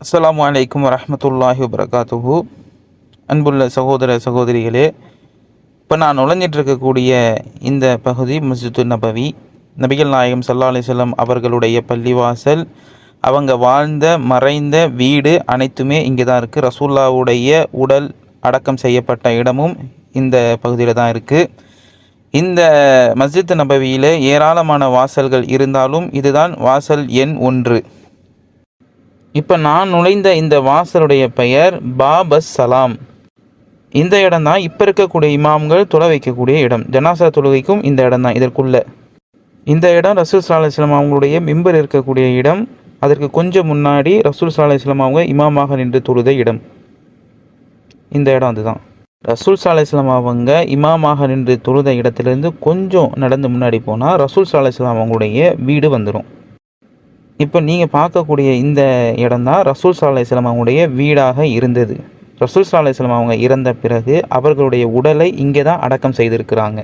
அஸ்லாம் வலைக்கம் வரமத்துல்லாஹி வபரகாத்துஹு அன்புள்ள சகோதர சகோதரிகளே இப்போ நான் நுழைஞ்சிட்டு இருக்கக்கூடிய இந்த பகுதி மஸ்ஜிது நபவி. நபிகள் நாயகம் சல்லா அலிசல்லாம் அவர்களுடைய பள்ளிவாசல் அவங்க வாழ்ந்த மறைந்த வீடு அனைத்துமே இங்கே தான் இருக்குது ரசூல்லாவுடைய உடல் அடக்கம் செய்யப்பட்ட இடமும் இந்த பகுதியில் தான் இருக்குது இந்த மஸ்ஜித் நபவியில் ஏராளமான வாசல்கள் இருந்தாலும் இதுதான் வாசல் எண் ஒன்று. இப்போ நான் நுழைந்த இந்த வாசலுடைய பெயர் பாபஸ் சலாம் இந்த இடம் தான் இப்போ இருக்கக்கூடிய இமாம்கள் தொலை வைக்கக்கூடிய இடம். ஜனாசா தொழுகைக்கும் இந்த இடம் தான் இதற்குள்ள. இந்த இடம் ரசூல் சலாஹ் இஸ்லாம் அவங்களுடைய மிம்பர் இருக்கக்கூடிய இடம். அதற்கு கொஞ்சம் முன்னாடி ரசூல் சலாஹ் இஸ்லாம் அவங்க இமாமாக நின்று தொழுத இடம். இந்த இடம் அதுதான். ரசூல் சல்லா இஸ்லாம் அவங்க இமாமாக நின்று தொழுத இடத்துலேருந்து கொஞ்சம் நடந்து முன்னாடி போனால் ரசூல் சல்லா இஸ்லாம் அவங்களுடைய வீடு வந்துடும் இப்போ நீங்கள் பார்க்கக்கூடிய இந்த இடம் தான் ரசூல் சாலை அலிஸ்லாம் அவங்களுடைய வீடாக இருந்தது. ரசூல் சாலை அலிஸ்லாம் அவங்க இறந்த பிறகு அவர்களுடைய உடலை இங்கே தான் அடக்கம் செய்திருக்கிறாங்க.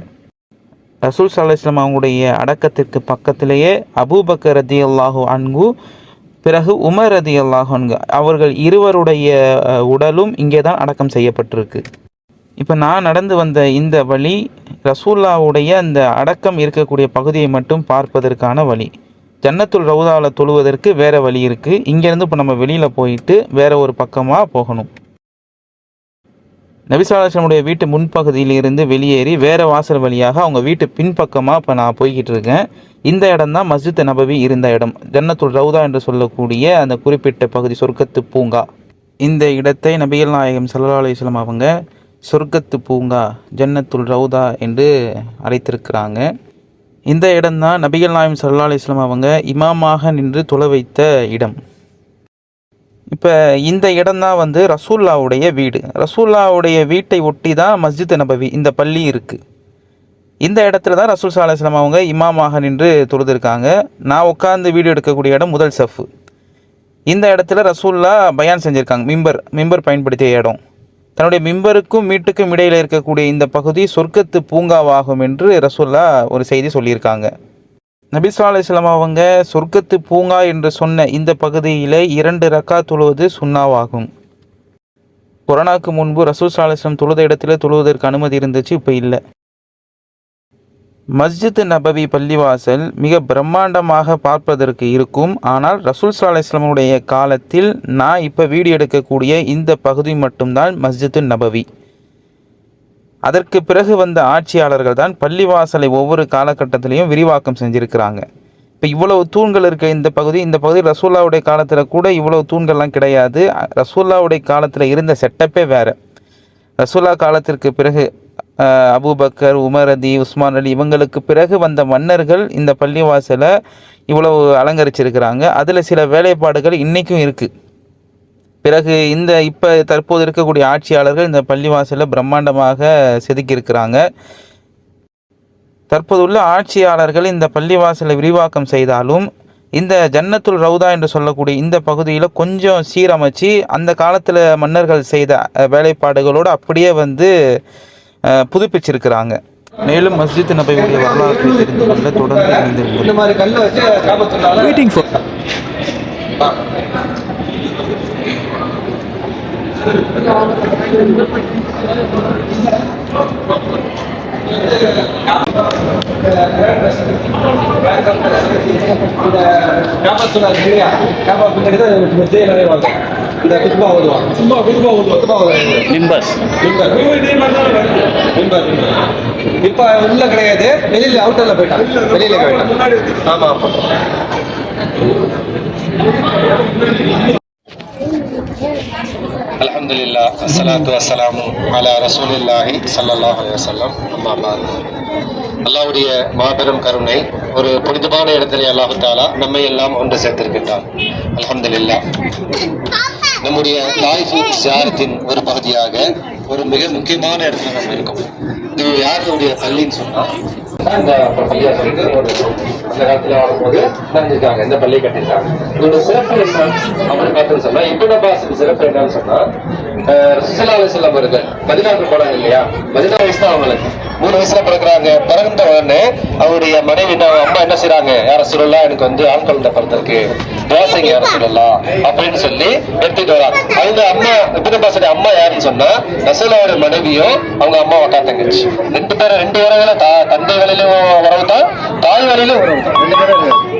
ரசூல் சாலை அலிஸ்லாம் அவங்களுடைய அடக்கத்திற்கு பக்கத்திலேயே அபூபக்கர் ரதி அல்லாஹு அன்கு பிறகு உமர் ரதி அல்லாஹு அன்கு அவர்கள் இருவருடைய உடலும் இங்கே தான் அடக்கம் செய்யப்பட்டிருக்கு. இப்போ நான் நடந்து வந்த இந்த வழி ரசூல்லாவுடைய அந்த அடக்கம் இருக்கக்கூடிய பகுதியை மட்டும் பார்ப்பதற்கான வழி. ஜன்னத்துல் ரவுதாவில் தொழுவதற்கு வேறு வழி இருக்குது இங்கேருந்து இப்போ நம்ம வெளியில் போயிட்டு வேறு ஒரு பக்கமாக போகணும். நபிசாலாசனுடைய வீட்டு முன்பகுதியிலிருந்து வெளியேறி வேறு வாசல் வழியாக அவங்க வீட்டு பின்பக்கமாக இப்போ நான் போய்கிட்டு இருக்கேன். இந்த இடம் தான் மஸ்ஜித் நபவி இருந்த இடம். ஜன்னத்துல் ரவுதா என்று சொல்லக்கூடிய அந்த குறிப்பிட்ட பகுதி சொர்க்கத்து பூங்கா. இந்த இடத்தை நபிகள் நாயகம் சல்லா அலிஸ்லாம் அவங்க சொர்க்கத்து பூங்கா ஜன்னத்துல் ரவுதா என்று அழைத்திருக்கிறாங்க. இந்த இடம்தான் நபிகள் நாயம் சல்லா அலிஸ்லாம் அவங்க இமாமாக நின்று தொலை வைத்த இடம். இப்போ இந்த இடம்தான் வந்து ரசூல்லாவுடைய வீடு. ரசூல்லாவுடைய வீட்டை ஒட்டி தான் மஸ்ஜித் நபவி இந்த பள்ளி இருக்குது இந்த இடத்துல தான் ரசூல் சல்லா இஸ்லாம் அவங்க இமாமாக நின்று தொழுதுருக்காங்க. நான் உட்காந்து வீடியோ எடுக்கக்கூடிய இடம் முதல் சஃப். இந்த இடத்துல ரசூல்லா பயான் செஞ்சுருக்காங்க மிம்பர் மிம்பர் பயன்படுத்திய இடம். தன்னுடைய மிம்பருக்கும் மீட்டுக்கும் இடையில் இருக்கக்கூடிய இந்த பகுதி சொர்க்கத்து பூங்காவாகும் என்று ரசோல்லா ஒரு செய்தி சொல்லியிருக்காங்க. நபி அலிஸ்லாம் அவங்க சொர்க்கத்து பூங்கா என்று சொன்ன இந்த பகுதியிலே இரண்டு ரக்கா தொழுவது சுண்ணாவாகும் கொரோனாவுக்கு முன்பு ரசூல் ஸல்லல்லாஹு தொழுத இடத்துல தொழுவதற்கு அனுமதி இருந்துச்சு இப்போ இல்லை. மஸ்ஜித் நபவி பள்ளிவாசல் மிக பிரம்மாண்டமாக பார்ப்பதற்கு இருக்கும். ஆனால் ரசூல் ஸல்லல்லாஹு அலைஹி காலத்தில் நான் இப்போ வீடியோ எடுக்கக்கூடிய இந்த பகுதி மட்டும்தான் மஸ்ஜித் நபவி. அதற்கு பிறகு வந்த ஆட்சியாளர்கள் தான் பள்ளிவாசலை ஒவ்வொரு காலகட்டத்திலையும் விரிவாக்கம் செஞ்சுருக்கிறாங்க. இப்போ இவ்வளவு தூண்கள் இருக்க இந்த பகுதி இந்த பகுதி ரசூல்லாவுடைய காலத்தில் கூட இவ்வளவு தூண்கள்லாம் கிடையாது. ரசூல்லாவுடைய காலத்தில் இருந்த செட்டப்பே வேறு. ரசூல்லா காலத்திற்கு பிறகு அபூபக்கர் உமரதி உஸ்மான் அலி இவங்களுக்கு பிறகு வந்த மன்னர்கள் இந்த பள்ளிவாசலை இவ்வளவு அலங்கரிச்சிருக்கிறாங்க. அதில் சில வேலைப்பாடுகள் இன்றைக்கும் இருக்குது பிறகு இந்த இப்போ தற்போது இருக்கக்கூடிய ஆட்சியாளர்கள் இந்த பள்ளிவாசலை பிரம்மாண்டமாக செதுக்கியிருக்கிறாங்க. தற்போது உள்ள ஆட்சியாளர்கள் இந்த பள்ளிவாசலை விரிவாக்கம் செய்தாலும் இந்த ஜன்னத்துல் ரவுதா என்று சொல்லக்கூடிய இந்த பகுதியில் கொஞ்சம் சீரமைச்சு அந்த காலத்தில் மன்னர்கள் செய்த வேலைப்பாடுகளோடு அப்படியே வந்து புதுப்பிச்சிருக்கிறாங்க. மேலும் மஸ்ஜித் நபையுடைய வரலாற்றை தெரிந்து கொள்ள தொடர்ந்து இணைந்திருங்கள். மிம்பர் இப்ப உள்ள கிடையாது. வெளியில அவுட்டர்ல போயிட்டான். வெளியில போயிட்டான். ஆமா ஆமா. அல்ஹம்துலில்லாஹ் அஸ்ஸலாத்து வஸ்ஸலாமு அலா ரசூலில்லாஹி ஸல்லல்லாஹு அலைஹி வஸல்லம். அம்மா பாத். அல்லாஹ்வுடைய மாபெரும் கருணை ஒரு புனிதமான இடத்திலே அல்லாஹு தாலா நம்மை எல்லாம் ஒன்று சேர்த்திருக்கின்றான். அல்ஹம்துலில்லாஹ். நம்முடைய தாய்ஃபு ஜியாரத்தின் ஒரு பகுதியாக ஒரு மிக முக்கியமான இடத்துல நம்ம இருக்கோம். இது யாருடைய பள்ளின்னு சொன்னா? இந்த பள்ளியா சொல்லிட்டு ஒரு அந்த காலத்துல வரும்போது நினைஞ்சிருக்காங்க இந்த பள்ளியை கட்டிருக்காங்க இதோட சிறப்பு என்ன? அப்படின்னு பார்த்தோம்னு சொன்னா இப்னு அப்பாஸுக்கு சிறப்பு என்னன்னு சொன்னா அஹ் ரசூலுல்லாஹி வருது பதினாறு அவர்கள் போனாங்க இல்லையா? பதினாறு வயசு தான் அவங்களுக்கு. மூணு வயசுல பிறக்கிறாங்க. பிறந்த உடனே அவருடைய மனைவி அம்மா என்ன செய்யறாங்க யார சொல்லலாம் எனக்கு வந்து ஆண் குழந்தை பிறந்திருக்கு தோசைங்க யார சொல்லலாம் அப்படின்னு சொல்லி எடுத்துட்டு வராங்க. அவங்க அம்மா இப்படி அம்மா யாருன்னு சொன்னா ரசூலாவோட மனைவியும் அவங்க அம்மா அக்கா தங்கச்சி. ரெண்டு பேரும் ரெண்டு உறவுல தா தந்தை வேலையிலும் உறவு தான் தாய் வேலையிலும் உறவு தான். ரெண்டு பேரும்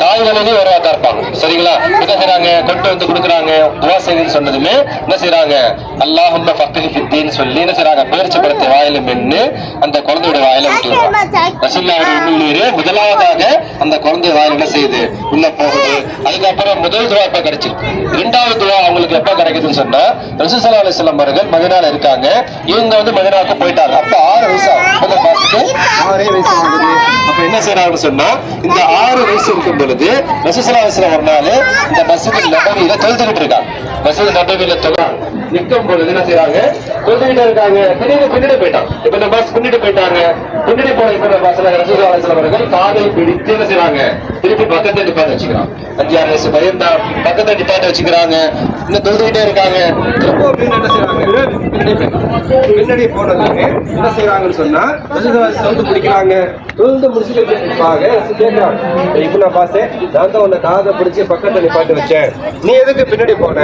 தாய் வழியிலும் உறவா தான் இருப்பாங்க. சரிங்களா? என்ன செய்யறாங்க கொண்டு வந்து கொடுக்குறாங்க. துவா செய்யுன்னு சொன்னதுமே என்ன செய்யறாங்க அல்லாஹ் ஃபக்ஹி ஃபித்தீன்னு சொல்லி என்ன செய்றாங்க பேரிச்ச பழத்தை வாயில மென்னு அந்த குழந்தையோட வாயில விட்டு ரசூல்லாவுடைய உள்ளூரே முதலாவதாக அந்த குழந்தை வாயில என்ன செய்யுது உள்ள போகுது. அதுக்கப்புறம் முதல் துவா எப்ப கிடைச்சிருக்கு? இரண்டாவது துவா அவங்களுக்கு எப்ப கிடைக்குதுன்னு சொன்னா ரசூசல்லா அலிஸ்லாம் அவர்கள் மதினால இருக்காங்க. இவங்க வந்து மதினாவுக்கு போயிட்டாங்க. அப்ப ஆறு வயசு. முதல் பாசுக்கு ஆறே வயசு ஆகுது. அப்ப என்ன செய்யறாங்கன்னு சொன்னா இந்த ஆறு வயசு இருக்கும் பொழுது ரசூசல்லா அலிஸ்லாம் ஒரு நாள் இந்த மசூதி நபவியில தொழுதுகிட்டு இருக்காங்க. வசதி கட்டவில்லை தொழ நிற்கும் பொழுது என்ன செய்யறாங்க தொழுதுகிட்டு இருக்காங்க. திடீர்னு பின்னாடி போயிட்டான். இப்ப இந்த பஸ் பின்னாடி போயிட்டாங்க. பின்னாடி போன இப்ப பஸ்ல ரசூசல்லா அவர்கள் காதை பிடித்து என்ன செய்யறாங்க திருப்பி பக்கத்தை நிப்பாட்டு வச்சுக்கிறாங்க அஞ்சாறு வயசு பயந்தா பக்கத்தை நிப்பாட்டு வச்சுக்கிறாங்க. இன்னும் தொழுதுகிட்டே இருக்காங்க. திரும்ப என்ன செய்றாங்க? பின்னாடி போனதுக்கு என்ன செய்யறாங்கன்னு சொன்னா ரசூலுல்லாஹி தொழுது பிடிக்கிறாங்க. தொழுது முடிச்சுட்டு கேட்பாங்க கேட்கறாங்க இப்ப நான் பாசே நான் தான் உன்னை காதை பிடிச்சி பக்கத்தை நிப்பாட்டு வச்சேன். நீ எதுக்கு பின்னாடி போன?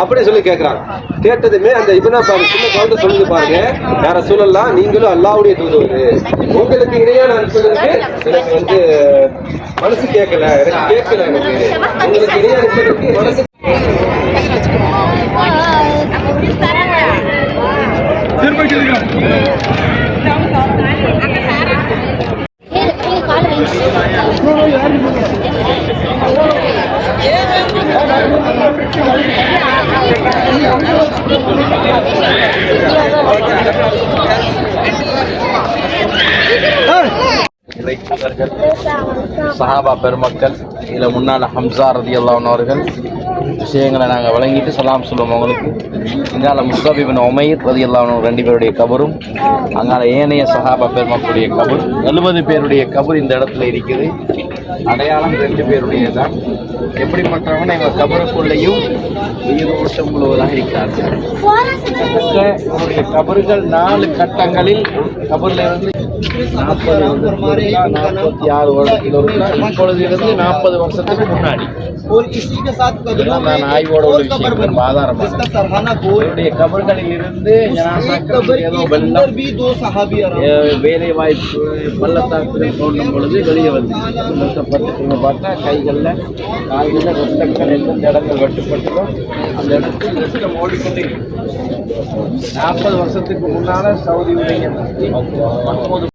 அப்படி சொல்லி கேட்குறாங்க கேட்டதுமே அந்த இபனா பாரு சின்ன குழந்தை சொல்லுது பாருங்க. வேற சொல்லலாம் நீங்களும் அல்லாவுடைய தூதுவது உங்களுக்கு இணையான நான் எனக்கு வந்து மனசு கேட்கல எனக்கு கேட்கல எனக்கு. உங்களுக்கு இணையான இருக்கிறதுக்கு மனசு Hey! இறைத்தூதர்கள் சஹாபா பெருமக்கள் இதில் முன்னால் ஹம்சா ரதி அவர்கள் விஷயங்களை நாங்கள் வழங்கிட்டு சலாம் சொல்லுவோம் அவங்களுக்கு. இங்கால முஸ்தபிபின் ஒமைர் ரதி அல்லாஹ் ரெண்டு பேருடைய கபரும் அங்கால ஏனைய சஹாபா பெருமக்களுடைய கபர் எழுபது பேருடைய கபர் இந்த இடத்துல இருக்குது. அடையாளம் ரெண்டு பேருடைய தான் எப்படிப்பட்டவங்க எங்கள் கபருக்குள்ளேயும் உயிர் ஓட்டம் முழுவதாக இருக்கிறார்கள் அவருடைய கபறுகள் நாலு கட்டங்களில் கபர்ல இருந்து நாற்பத்தி ஆறு வருடத்தில் இப்பொழுதிலிருந்து நாற்பது வருஷத்துக்கு முன்னாடி. நான் ஆய்வோட ஒரு விஷயம் ஆதாரம் என்னுடைய கபர்களில் இருந்து வேலை வாய்ப்பு பள்ளத்தாக்கு தோன்றும் பொழுது வெளியே வந்து கஷ்டப்பட்டு பார்த்தா கைகளில் கால்களில் ரத்தங்கள் எந்தெந்த இடங்கள் வெட்டுப்பட்டதோ அந்த இடத்தில் ரத்தம் நாற்பது வருஷத்துக்கு முன்னால் சவுதி உடைய பத்தொன்பது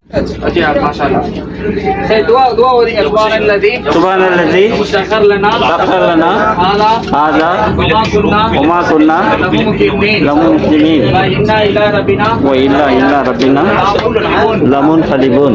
سبحان الذي سبحان الذي سخر لنا سخر لنا هذا هذا وما كنا وما كنا له مقرنين له مسلمين وإنا إلى ربنا وإلا إلا ربنا لمنقلبون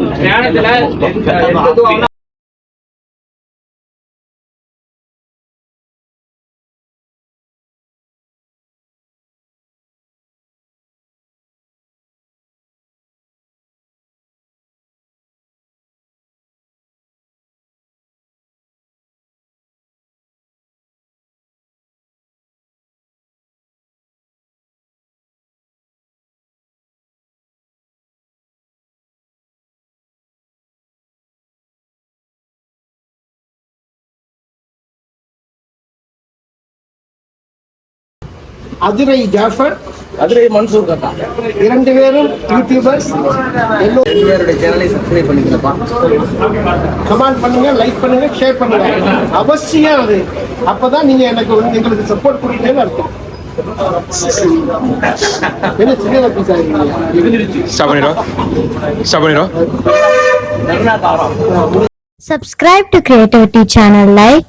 அதிரை ஜாஃபர் அதிரை மன்சூர் கட்டா இரண்டு பேரும் யூடியூபர்ஸ் பேருடைய சேனலை சப்ஸ்கிரைப் பண்ணிக்கிறப்பா கமெண்ட் பண்ணுங்க லைக் பண்ணுங்க ஷேர் பண்ணுங்க. அவசியம் அது. அப்பதான் நீங்க எனக்கு வந்து எங்களுக்கு சப்போர்ட் கொடுத்தீங்கன்னு அர்த்தம். என்ன சின்ன பீஸ் ஆயிருக்கீங்க Subscribe to Creativity channel, like,